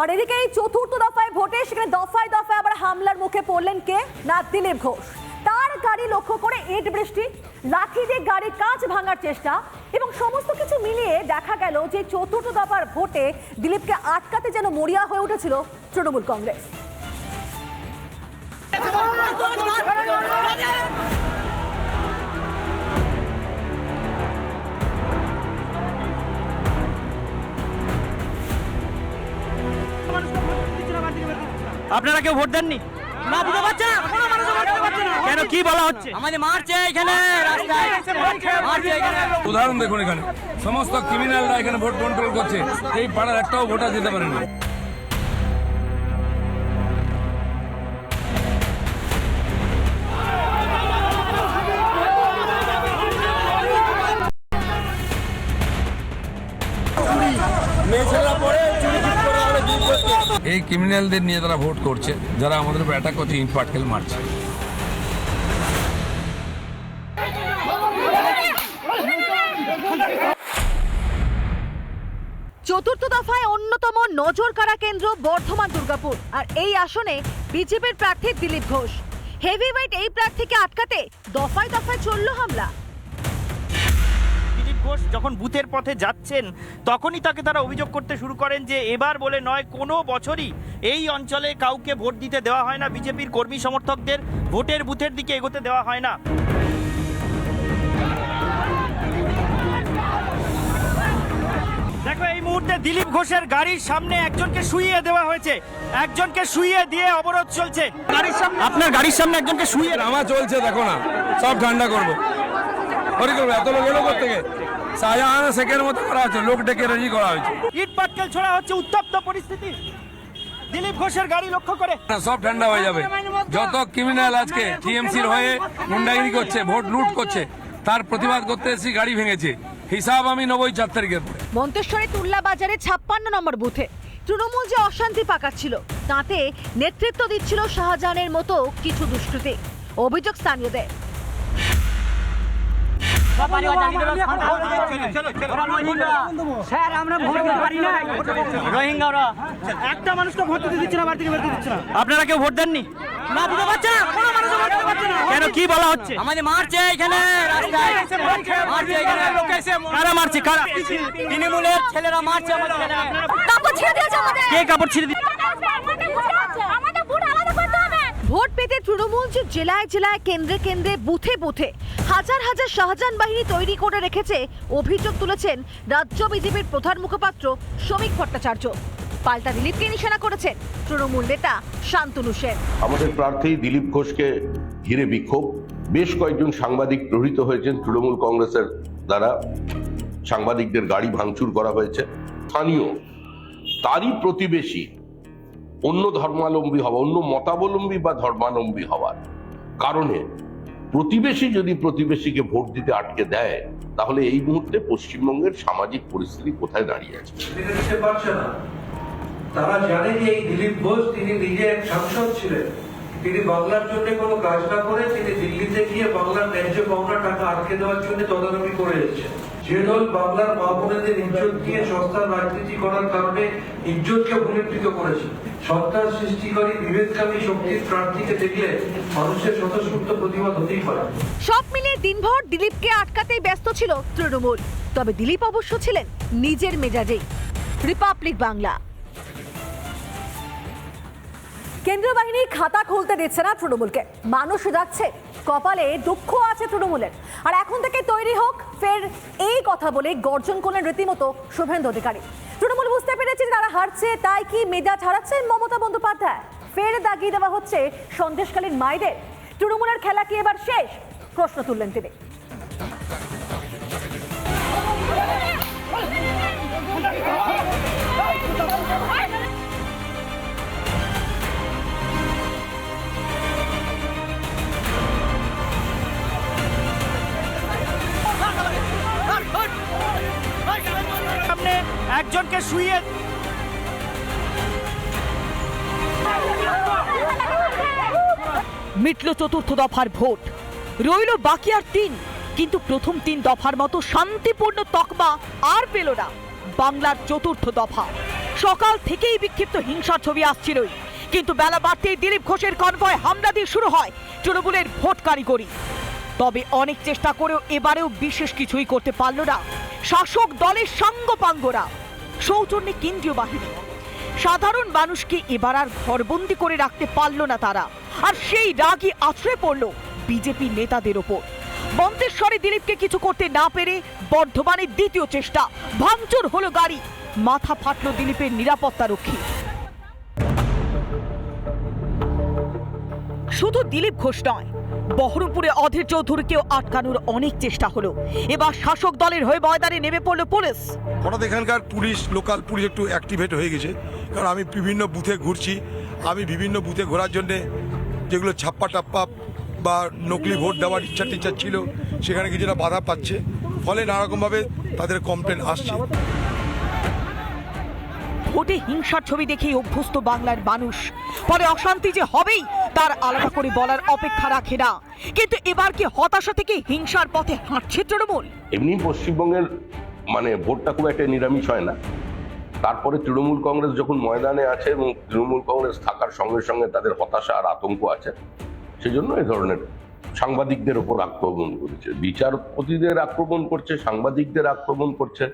আর এদিকে এই চতুর্থ দফায় ভোটে সেখানে দফায় দফায় আবার হামলার মুখে পড়লেন কে? না দিলীপ ঘোষ। তার গাড়ি লক্ষ্য করে ইট বৃষ্টি, লাঠি দিয়ে গাড়ির কাঁচ ভাঙার চেষ্টা এবং সমস্ত কিছু মিলিয়ে দেখা গেল যে চতুর্থ দফার ভোটে দিলীপকে আটকাতে যেন মরিয়া হয়ে উঠেছিল তৃণমূল কংগ্রেস। আপনারা কেউ ভোট দেননি? না দিতে পারছে না। কোনো মানুষ ভোট দিতে পারছে না। কেন কি বলা হচ্ছে? আমাদের মারছে এখানে রাস্তায়। মারছে এখানে। উদাহরণ দেখুন এখানে। সমস্ত ক্রিমিনালরা এখানে ভোট কন্ট্রোল করছে। এই পাড়ার একটাও ভোটার দিতে পারে না এই ক্রিমিনালদের নিয়ে তারা ভোট করছে, যারা আমাদের উপর অ্যাটাক করছে, ইট পাটকেল মারছে। চতুর্থ দফায় অন্যতম নজর কাড়া কেন্দ্র বর্ধমান দুর্গাপুর, আর এই আসনে বিজেপির প্রার্থী দিলীপ ঘোষ। হেভিওয়েট এই প্রার্থীকে আটকাতে দফায় দফায় চলল হামলা। ঘোষ যখন বুথের পথে যাচ্ছেন তখনই তাকে তারা অভিযোগ করতে শুরু করেন যে এবার বলে নয় কোনো বছরই এই অঞ্চলে কাউকে ভোট দিতে দেওয়া হয় না। বিজেপির কর্মী সমর্থকদের ভোটের বুথের দিকে এগোতে দেওয়া হয় না। দেখো এই মুহূর্তে দিলীপ ঘোষের গাড়ির সামনে একজনকে শুইয়ে দেওয়া হয়েছে। একজনকে শুইয়ে দিয়ে অবরোধ চলছে। গাড়ির সামনে আপনার গাড়ির সামনে একজনকে শুইয়ে ড্রামা চলছে দেখো না। সব ঠান্ডা করব। করি এত লোক এলো থেকে শাহজাহান শেখের মতো করা হচ্ছে লোক ডেকে রেডি করা হয়েছে। ইট পাটকেল ছোড়া হচ্ছে উত্তপ্ত পরিস্থিতি। দিলীপ ঘোষের গাড়ি লক্ষ্য করে। সব ঠান্ডা হয়ে যাবে। যত ক্রিমিনাল আজকে টিএমসির হয়ে গুন্ডাগিরি করছে ভোট লুট করছে তার প্রতিবাদ করতে এসে গাড়ি ভেঙেছে। হিসাব আমি নেবই চার তারিখের মন্তেশ্বরে তুল্লা বাজারে ছাপ্পান্ন নম্বর বুথে। তৃণমূল যে অশান্তি পাকাচ্ছিল তাতে নেতৃত্ব দিচ্ছিল শাহজাহানের মতো কিছু দুষ্কৃতী। অভিযোগ স্থানীয়দের। স্যার আমরা ভোট দিতে পারি না। রোহিঙ্গা ওরা একটা মানুষ তো ভোট দিতে দিচ্ছে না বাড়ি থেকে বেরোতে দিচ্ছে না। আপনারা কেউ ভোট দেননি? না দিতে পারছে না কোনো মানুষ ভোট দিতে পারছে না। কেন কি বলা হচ্ছে? আমাদের মারছে এখানে রাস্তায়। মারছে এখানে। কারা মারছে কারা? তৃণমূলের ছেলেরা মারছে আমাদের কাপড় ছেড়ে দিয়েছে আমাদের। কে কাপড় ছিঁড়ে দিচ্ছে আমাদের বুট আলাদা করতে হবে। ভোট পেতে তৃণমূল জেলায় জেলায় কেন্দ্রে কেন্দ্রে বুথে বুথে হাজার হাজার শাহজাহান বাহিনী তৈরি করে রেখেছে, অভিযোগ তুলেছেন রাজ্য বিজেপির প্রধান মুখপাত্র শ্রমিক ভট্টাচার্য। পাল্টা দিলীপকে নিশানা করেছেন তৃণমূল নেতা শান্তনু সেন। আমাদের প্রার্থী দিলীপ ঘোষকে ঘিরে বিক্ষোভ। বেশ কয়েকজন সাংবাদিক প্রহৃত হয়েছেন তৃণমূল কংগ্রেসের দ্বারা। সাংবাদিকদের গাড়ি ভাঙচুর করা হয়েছে। স্থানীয় তারই প্রতিবেশী অন্য ধর্মাবলম্বী হওয়া, অন্য মতাবলম্বী বা ধর্মাবলম্বী হওয়ার কারণে প্রতিবেশী যদি প্রতিবেশীকে ভোট দিতে আটকে দেয়, তাহলে এই মুহূর্তে পশ্চিমবঙ্গের সামাজিক পরিস্থিতি কোথায় দাঁড়িয়ে আছে? তারা জানে যে এই দিলীপ ঘোষ তিনি নিজে এক সাংসদ ছিলেন। তিনি বাংলার জন্য কোনো কাজ না করে তিনি দিল্লিতে গিয়ে বাংলার ন্যায্য পাওনা টাকা আটকে দেওয়ার জন্য তদারকি করে এসেছেন। যে দল বাংলার মা বোনেদের ইজ্জত দিয়ে সস্তার রাজনীতি করার কারণে ইজ্জতকে ভূমিকৃত করেছে। সন্ত্রাস সৃষ্টিকারী বিভেদকামী শক্তির প্রার্থীকে দেখলে মানুষের স্বতঃস্ফূর্ত প্রতিবাদ হতেই পারে সব মিলিয়ে দিনভর দিলীপকে আটকাতেই ব্যস্ত ছিল তৃণমূল। তবে দিলীপ অবশ্য ছিলেন নিজের মেজাজেই। রিপাবলিক বাংলা। কেন্দ্রীয় বাহিনী খাতা খুলতে দিচ্ছে না তৃণমূলকে। মানুষ যাচ্ছে কপালে দুঃখ আছে তৃণমূলের। আর এখন থেকে তৈরি হোক, ফের এই কথা বলে গর্জন করলেন রীতিমতো শুভেন্দু অধিকারী। তৃণমূল বুঝতে পেরেছে তারা হারছে, তাই কি মেজাজ হারাচ্ছেন মমতা বন্দ্যোপাধ্যায়? ফের দাগিয়ে দেওয়া হচ্ছে সন্দেশকালীন মায়েদের। তৃণমূলের খেলা কি এবার শেষ? প্রশ্ন তুললেন তিনি। একজনকে শুইয়ে মিটল চতুর্থ দফার ভোট। রইল বাকি আর তিন, কিন্তু প্রথম তিন দফার মতো শান্তিপূর্ণ তকমা আর পেল না বাংলার চতুর্থ দফা। সকাল থেকেই বিক্ষিপ্ত হিংসার ছবি আসছিলই কিন্তু বেলা বাড়তেই দিলীপ ঘোষের কনভয় হামলা দিয়ে শুরু হয় তৃণমূলের ভোট কারিগরি। তবে অনেক চেষ্টা করেও এবারেও বিশেষ কিছুই করতে পারল না। শাসক দলের সাঙ্গপাঙ্গরা। সৌজন্যে কেন্দ্রীয় বাহিনী। সাধারণ মানুষকে এবার আর ঘরবন্দি করে রাখতে পারল না তারা। আর সেই রাগই আছড়ে পড়ল বিজেপি নেতাদের ওপর। মন্তেশ্বরে দিলীপকে কিছু করতে না পেরে বর্ধমানের দ্বিতীয় চেষ্টা। ভাঙচুর হলো গাড়ি। মাথা ফাটল দিলীপের নিরাপত্তা রক্ষী। শুধু দিলীপ ঘোষ নয় বহরমপুরে অধীর চৌধুরীকেও আটকানোর অনেক চেষ্টা হলো। এবার শাসক দলের হয়ে ময়দানে নেমে পড়ল পুলিশ। হঠাৎ এখানকার পুলিশ লোকাল পুলিশ একটু অ্যাক্টিভেট হয়ে গেছে। কারণ আমি বিভিন্ন বুথে ঘুরছি। আমি বিভিন্ন বুথে ঘোরার জন্যে যেগুলো ছাপ্পা টাপ্পা বা নকলি ভোট দেওয়ার ইচ্ছা টিচ্ছা ছিল সেখানে কিছুটা বাধা পাচ্ছে। ফলে নানারকমভাবে তাদের কমপ্লেন আসছে। ভোটে হিংসার ছবি দেখেই অভ্যস্ত বাংলার মানুষ। পরে অশান্তি যে হবেই তার আলাদা করে বলার অপেক্ষা রাখে না। কিন্তু এবার কি হতাশা থেকে হিংসার পথে হাঁটছে তৃণমূল? এমনি পশ্চিমবঙ্গের মানে ভোটটা খুব একটা নিরামিষ হয় না। তারপরে তৃণমূল কংগ্রেস যখন ময়দানে আছে এবং তৃণমূল কংগ্রেস থাকার সঙ্গে সঙ্গে তাদের হতাশা আর আতঙ্ক আছে, সেজন্য এই ধরনের সাংবাদিকদের ওপর আক্রমণ করেছে। বিচারপতিদের আক্রমণ করছে, সাংবাদিকদের আক্রমণ করছে,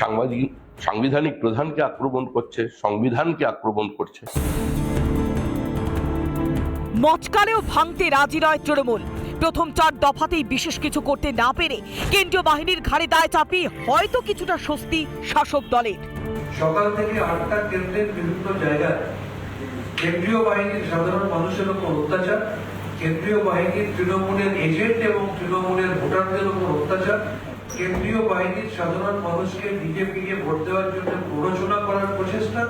সাংবাদিক সাংবিধানিক প্রধানকে আক্রমণ করছে, সংবিধানকে আক্রমণ করছে। মচকালেও ভাঙতে রাজি নয় তৃণমূল। প্রথম চার দফাতেই বিশেষ কিছু করতে না পেরে কেন্দ্রীয় বাহিনীর ঘাড়ে দায় চাপিয়ে হয়তো কিছুটা স্বস্তি শাসক দলের। সকাল থেকে আটটা কেন্দ্রের বিভিন্ন জায়গায় কেন্দ্রীয় বাহিনীর সাধারণ মানুষের উপর অত্যাচার, কেন্দ্রীয় বাহিনীর তৃণমূলের এজেন্ট এবং তৃণমূলের ভোটারদের উপর অত্যাচার, কেন্দ্রীয় বাহিনীর সাধারণ মানুষকে বিজেপিকে ভোট দেওয়ার জন্য প্ররোচনা করার প্রচেষ্টা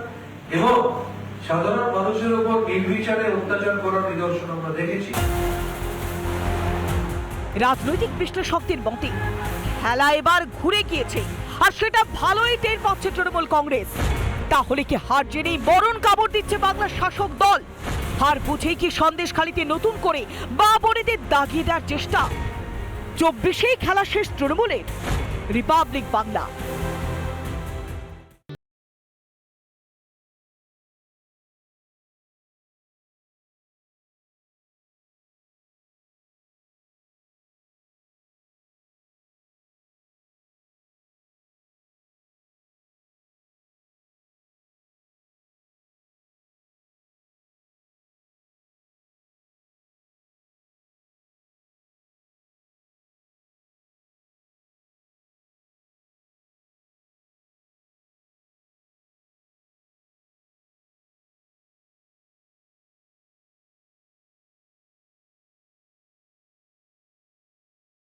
এবং সাধারণ মানুষের উপর নির্বিচারে অত্যাচার করার নিদর্শন আমরা দেখেছি। রাজনৈতিক বিশ্লেষকদের মতে, খেলা এবার ঘুরে গিয়েছে, আর সেটা ভালোই টের পাচ্ছে তৃণমূল কংগ্রেস। তাহলে কি হার জেনেই বরণ কামড় দিচ্ছে বাংলার শাসক দল? হার বুঝেই কি সন্দেশখালিতে নতুন করে বা বনেদের দাগিয়ে দেওয়ার চেষ্টা? চব্বিশেই খেলা শেষ তৃণমূলের, রিপাবলিক বাংলা।